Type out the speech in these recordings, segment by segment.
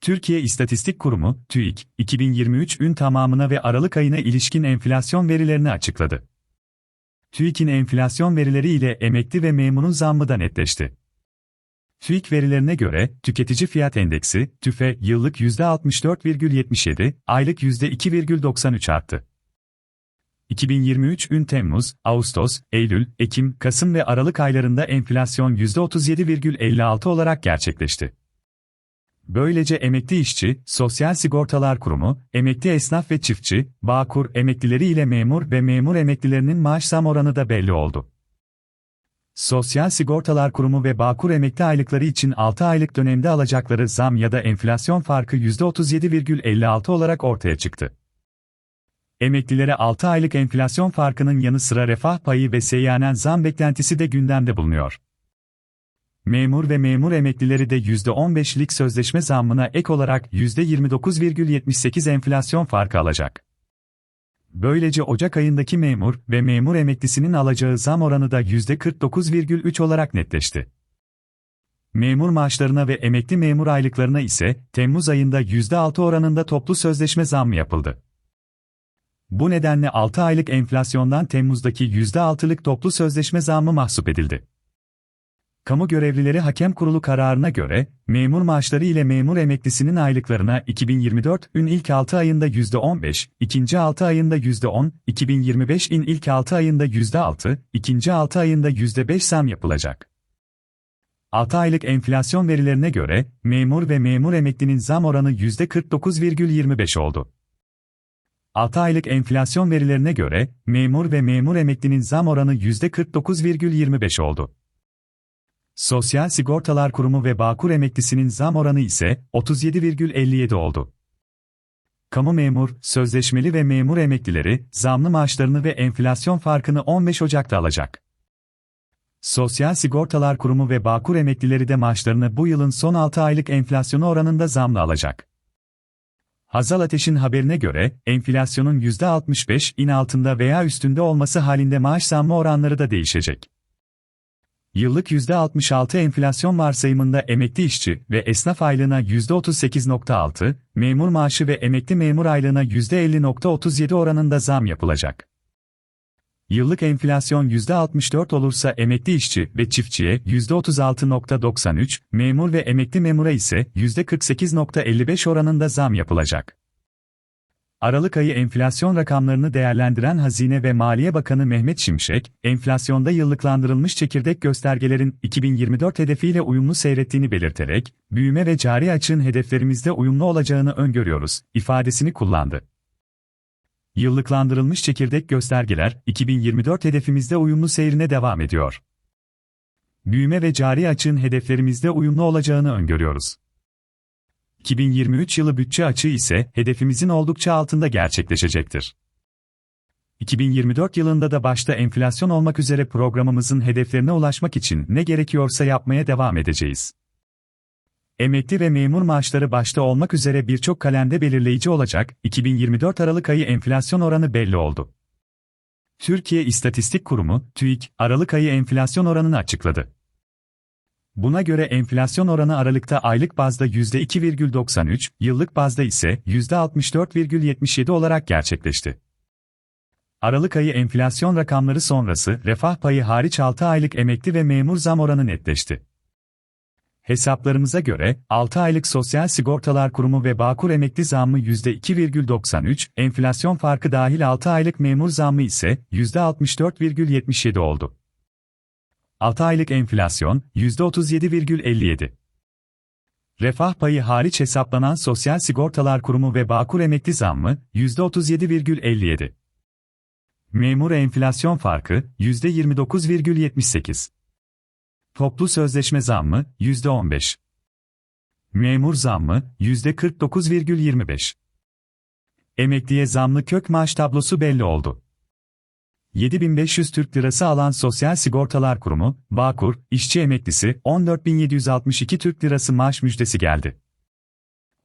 Türkiye İstatistik Kurumu, TÜİK, 2023 ün tamamına ve Aralık ayına ilişkin enflasyon verilerini açıkladı. TÜİK'in enflasyon verileri ile emekli ve memurun zammı da netleşti. TÜİK verilerine göre, tüketici fiyat endeksi, TÜFE, yıllık %64,77, aylık %2,93 arttı. 2023 ün Temmuz, Ağustos, Eylül, Ekim, Kasım ve Aralık aylarında enflasyon %37,56 olarak gerçekleşti. Böylece emekli işçi, Sosyal Sigortalar Kurumu, emekli esnaf ve çiftçi, Bağkur emeklileri ile memur ve memur emeklilerinin maaş zam oranı da belli oldu. Sosyal Sigortalar Kurumu ve Bağkur emekli aylıkları için 6 aylık dönemde alacakları zam ya da enflasyon farkı %37,56 olarak ortaya çıktı. Emeklilere 6 aylık enflasyon farkının yanı sıra refah payı ve seyyanen zam beklentisi de gündemde bulunuyor. Memur ve memur emeklileri de %15'lik sözleşme zammına ek olarak %29,78 enflasyon farkı alacak. Böylece Ocak ayındaki memur ve memur emeklisinin alacağı zam oranı da %49,3 olarak netleşti. Memur maaşlarına ve emekli memur aylıklarına ise Temmuz ayında %6 oranında toplu sözleşme zammı yapıldı. Bu nedenle 6 aylık enflasyondan Temmuz'daki %6'lık toplu sözleşme zammı mahsup edildi. Kamu görevlileri hakem kurulu kararına göre, memur maaşları ile memur emeklisinin aylıklarına 2024'ün ilk 6 ayında %15, ikinci 6 ayında %10, 2025'in ilk 6 ayında %6, ikinci 6 ayında %5 zam yapılacak. 6 aylık enflasyon verilerine göre, memur ve memur emeklinin zam oranı %49,25 oldu. 6 aylık enflasyon verilerine göre, memur ve memur emeklinin zam oranı %49,25 oldu. Sosyal Sigortalar Kurumu ve Bağkur emeklisinin zam oranı ise 37,57 oldu. Kamu memur, sözleşmeli ve memur emeklileri, zamlı maaşlarını ve enflasyon farkını 15 Ocak'ta alacak. Sosyal Sigortalar Kurumu ve Bağkur emeklileri de maaşlarını bu yılın son 6 aylık enflasyonu oranında zamlı alacak. Hazal Ateş'in haberine göre, enflasyonun %65'in altında veya üstünde olması halinde maaş zammı oranları da değişecek. Yıllık %66 enflasyon varsayımında emekli işçi ve esnaf aylığına %38.6, memur maaşı ve emekli memur aylığına %50.37 oranında zam yapılacak. Yıllık enflasyon %64 olursa emekli işçi ve çiftçiye %36.93, memur ve emekli memura ise %48.55 oranında zam yapılacak. Aralık ayı enflasyon rakamlarını değerlendiren Hazine ve Maliye Bakanı Mehmet Şimşek, enflasyonda yıllıklandırılmış çekirdek göstergelerin 2024 hedefiyle uyumlu seyrettiğini belirterek, büyüme ve cari açığın hedeflerimizde uyumlu olacağını öngörüyoruz, ifadesini kullandı. Yıllıklandırılmış çekirdek göstergeler, 2024 hedefimizde uyumlu seyrine devam ediyor. Büyüme ve cari açığın hedeflerimizde uyumlu olacağını öngörüyoruz. 2023 yılı bütçe açığı ise hedefimizin oldukça altında gerçekleşecektir. 2024 yılında da başta enflasyon olmak üzere programımızın hedeflerine ulaşmak için ne gerekiyorsa yapmaya devam edeceğiz. Emekli ve memur maaşları başta olmak üzere birçok kalemde belirleyici olacak, 2024 Aralık ayı enflasyon oranı belli oldu. Türkiye İstatistik Kurumu, TÜİK, Aralık ayı enflasyon oranını açıkladı. Buna göre enflasyon oranı Aralık'ta aylık bazda %2,93, yıllık bazda ise %64,77 olarak gerçekleşti. Aralık ayı enflasyon rakamları sonrası refah payı hariç 6 aylık emekli ve memur zam oranı netleşti. Hesaplarımıza göre 6 aylık Sosyal Sigortalar Kurumu ve Bağkur emekli zammı %2,93, enflasyon farkı dahil 6 aylık memur zammı ise %64,77 oldu. 6 aylık enflasyon %37,57. Refah payı hariç hesaplanan Sosyal Sigortalar Kurumu ve Bağkur emekli zammı %37,57. Memur enflasyon farkı %29,78. Toplu sözleşme zammı %15. Memur zammı %49,25. Emekliye zamlı kök maaş tablosu belli oldu. 7500 Türk Lirası alan Sosyal Sigortalar Kurumu, Bağkur, işçi emeklisi 14762 Türk Lirası maaş müjdesi geldi.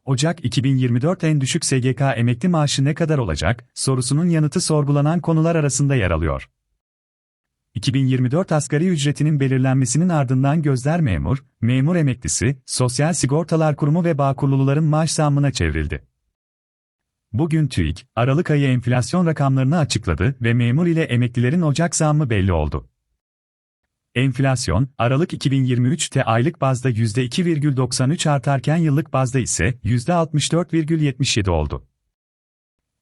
Ocak 2024 en düşük SGK emekli maaşı ne kadar olacak sorusunun yanıtı sorgulanan konular arasında yer alıyor. 2024 asgari ücretinin belirlenmesinin ardından gözler memur, memur emeklisi, Sosyal Sigortalar Kurumu ve Bağkurluların maaş zammına çevrildi. Bugün TÜİK, Aralık ayı enflasyon rakamlarını açıkladı ve memur ile emeklilerin Ocak zammı belli oldu. Enflasyon, Aralık 2023'te aylık bazda %2,93 artarken yıllık bazda ise %64,77 oldu.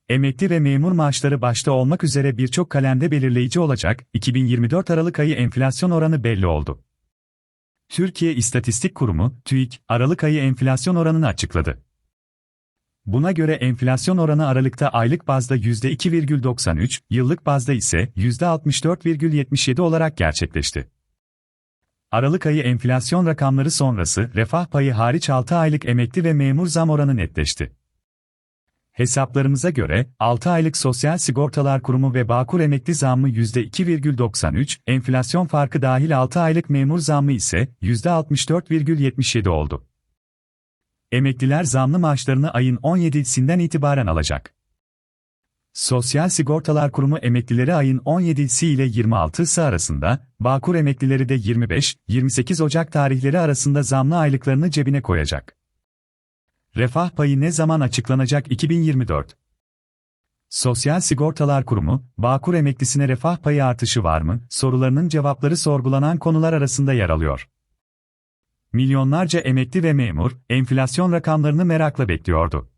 Emekli ve memur maaşları başta olmak üzere birçok kalemde belirleyici olacak, 2024 Aralık ayı enflasyon oranı belli oldu. Türkiye İstatistik Kurumu, TÜİK, Aralık ayı enflasyon oranını açıkladı. Buna göre enflasyon oranı Aralık'ta aylık bazda %2,93, yıllık bazda ise %64,77 olarak gerçekleşti. Aralık ayı enflasyon rakamları sonrası refah payı hariç 6 aylık emekli ve memur zam oranı netleşti. Hesaplarımıza göre, 6 aylık Sosyal Sigortalar Kurumu ve Bağkur emekli zammı %2,93, enflasyon farkı dahil 6 aylık memur zammı ise %64,77 oldu. Emekliler zamlı maaşlarını ayın 17'sinden itibaren alacak. Sosyal Sigortalar Kurumu emeklileri ayın 17'si ile 26'sı arasında, Bağkur emeklileri de 25-28 Ocak tarihleri arasında zamlı aylıklarını cebine koyacak. Refah payı ne zaman açıklanacak 2024? Sosyal Sigortalar Kurumu, Bağkur emeklisine refah payı artışı var mı? sorularının cevapları sorgulanan konular arasında yer alıyor. Milyonlarca emekli ve memur, enflasyon rakamlarını merakla bekliyordu.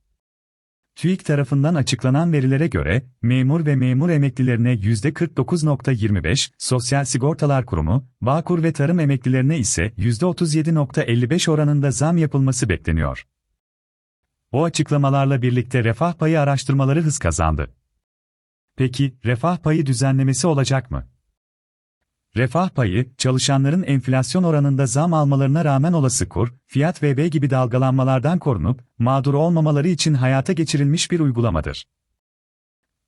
TÜİK tarafından açıklanan verilere göre, memur ve memur emeklilerine %49.25, Sosyal Sigortalar Kurumu, Bağkur ve tarım emeklilerine ise %37.55 oranında zam yapılması bekleniyor. O açıklamalarla birlikte refah payı araştırmaları hız kazandı. Peki, refah payı düzenlemesi olacak mı? Refah payı, çalışanların enflasyon oranında zam almalarına rağmen olası kur, fiyat VB gibi dalgalanmalardan korunup, mağdur olmamaları için hayata geçirilmiş bir uygulamadır.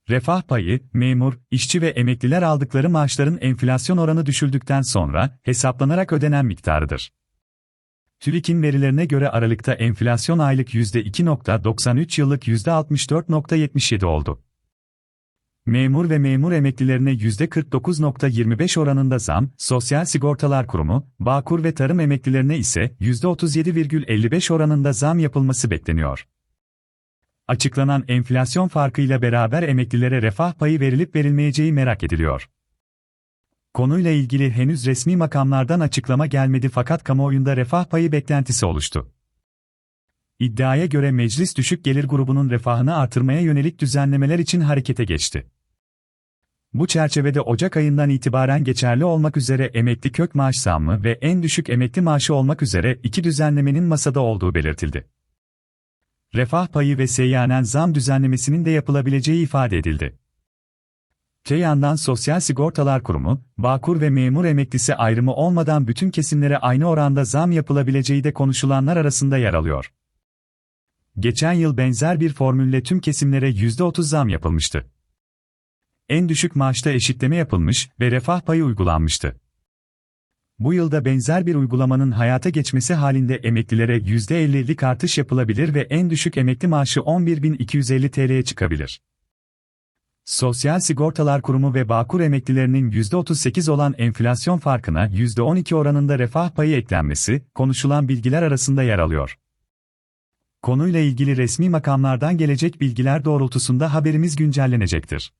Refah payı, memur, işçi ve emekliler aldıkları maaşların enflasyon oranı düşüldükten sonra hesaplanarak ödenen miktarıdır. TÜİK'in verilerine göre Aralık'ta enflasyon aylık %2.93 yıllık %64.77 oldu. Memur ve memur emeklilerine %49.25 oranında zam, Sosyal Sigortalar Kurumu, Bağkur ve tarım emeklilerine ise %37,55 oranında zam yapılması bekleniyor. Açıklanan enflasyon farkıyla beraber emeklilere refah payı verilip verilmeyeceği merak ediliyor. Konuyla ilgili henüz resmi makamlardan açıklama gelmedi fakat kamuoyunda refah payı beklentisi oluştu. İddiaya göre meclis düşük gelir grubunun refahını artırmaya yönelik düzenlemeler için harekete geçti. Bu çerçevede Ocak ayından itibaren geçerli olmak üzere emekli kök maaş zammı ve en düşük emekli maaşı olmak üzere iki düzenlemenin masada olduğu belirtildi. Refah payı ve seyyanen zam düzenlemesinin de yapılabileceği ifade edildi. Te yandan Sosyal Sigortalar Kurumu, Bağkur ve memur emeklisi ayrımı olmadan bütün kesimlere aynı oranda zam yapılabileceği de konuşulanlar arasında yer alıyor. Geçen yıl benzer bir formülle tüm kesimlere %30 zam yapılmıştı. En düşük maaşta eşitleme yapılmış ve refah payı uygulanmıştı. Bu yılda benzer bir uygulamanın hayata geçmesi halinde emeklilere %50'lik artış yapılabilir ve en düşük emekli maaşı 11.250 TL'ye çıkabilir. Sosyal Sigortalar Kurumu ve Bağkur emeklilerinin %38 olan enflasyon farkına %12 oranında refah payı eklenmesi, konuşulan bilgiler arasında yer alıyor. Konuyla ilgili resmi makamlardan gelecek bilgiler doğrultusunda haberimiz güncellenecektir.